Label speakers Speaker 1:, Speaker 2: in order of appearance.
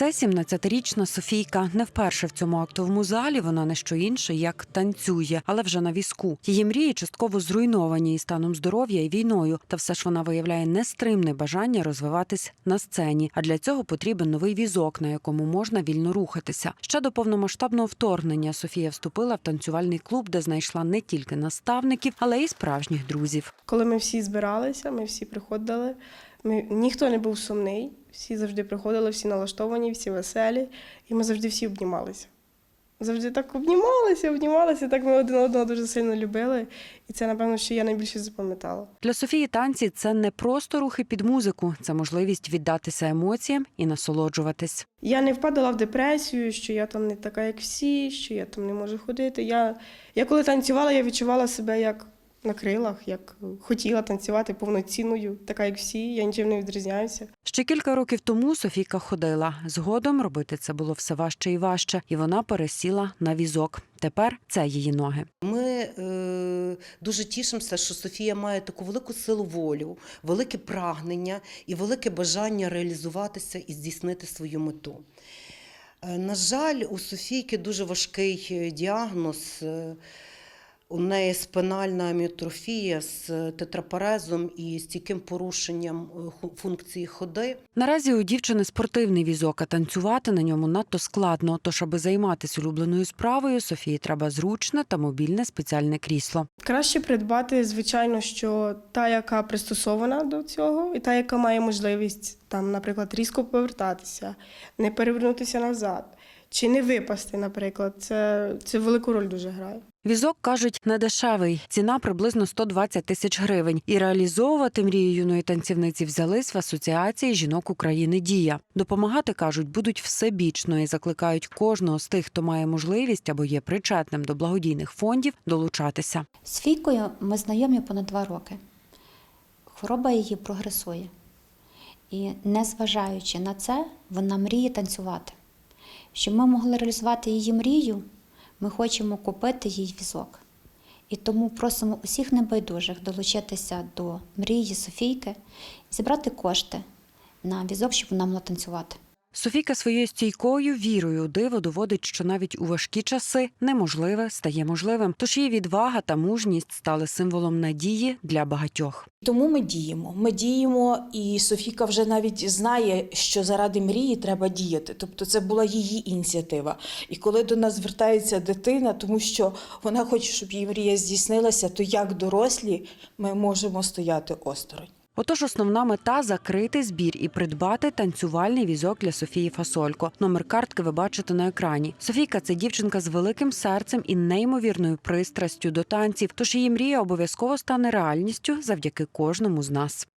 Speaker 1: Це 17-річна Софійка. Не вперше в цьому актовому залі вона не що інше, як танцює, але вже на візку. Її мрії частково зруйновані і станом здоров'я і війною. Та все ж вона виявляє нестримне бажання розвиватись на сцені. А для цього потрібен новий візок, на якому можна вільно рухатися. Ще до повномасштабного вторгнення Софія вступила в танцювальний клуб, де знайшла не тільки наставників, але й справжніх друзів.
Speaker 2: Коли ми всі збиралися, ми всі приходили. Ми, ніхто не був сумний, всі завжди приходили, всі налаштовані, всі веселі, і ми завжди всі обнімалися. Завжди так обнімалися, обнімалися, так ми один одного дуже сильно любили. І це, напевно, що я найбільше запам'ятала.
Speaker 1: Для Софії танці це не просто рухи під музику, це можливість віддатися емоціям і насолоджуватись.
Speaker 2: Я не впадала в депресію, що я там не така, як всі, що я там не можу ходити. Я, я коли танцювала, я відчувала себе як на крилах, як хотіла танцювати повноцінною, така як всі, я нічим не відрізняюся.
Speaker 1: Ще кілька років тому Софійка ходила. Згодом робити це було все важче і важче, і вона пересіла на візок. Тепер це її ноги.
Speaker 3: Ми е, дуже тішимося, що Софія має таку велику силу волю, велике прагнення і велике бажання реалізуватися і здійснити свою мету. Е, на жаль, у Софійки дуже важкий е, діагноз. Е, у неї спинальна аміотрофія з тетрапарезом і стійким порушенням е, функції ходи.
Speaker 1: Наразі у дівчини спортивний візок, а танцювати на ньому надто складно. Тож, аби займатися улюбленою справою, Софії треба зручне та мобільне спеціальне крісло.
Speaker 2: Краще придбати, звичайно, що та, яка пристосована до цього, і та, яка має можливість там, наприклад, різко повертатися, не перевернутися назад, чи не випасти, наприклад. Це, це велику роль дуже грає.
Speaker 1: Візок кажуть недешевий. Ціна приблизно 120 тисяч гривень. І реалізовувати мрію юної танцівниці взялись в асоціації жінок України Дія. Допомагати кажуть, будуть всебічно і закликають кожного з тих, хто має можливість або є причетним до благодійних фондів, долучатися.
Speaker 4: З Фійкою ми знайомі понад два роки. Хвороба її прогресує. І незважаючи на це, вона мріє танцювати. Щоб ми могли реалізувати її мрію, ми хочемо купити їй візок. І тому просимо усіх небайдужих долучитися до мрії Софійки і зібрати кошти на візок, щоб вона могла танцювати.
Speaker 1: Софійка своєю стійкою вірою диво доводить, що навіть у важкі часи неможливе стає можливим. Тож її відвага та мужність стали символом надії для багатьох.
Speaker 5: Тому ми діємо. Ми діємо, і Софіка вже навіть знає, що заради мрії треба діяти. Тобто це була її ініціатива. І коли до нас звертається дитина, тому що вона хоче, щоб її мрія здійснилася, то як дорослі ми можемо стояти осторонь.
Speaker 1: Отож, основна мета закрити збір і придбати танцювальний візок для Софії Фасолько. Номер картки ви бачите на екрані. Софійка це дівчинка з великим серцем і неймовірною пристрастю до танців. Тож її мрія обов'язково стане реальністю завдяки кожному з нас.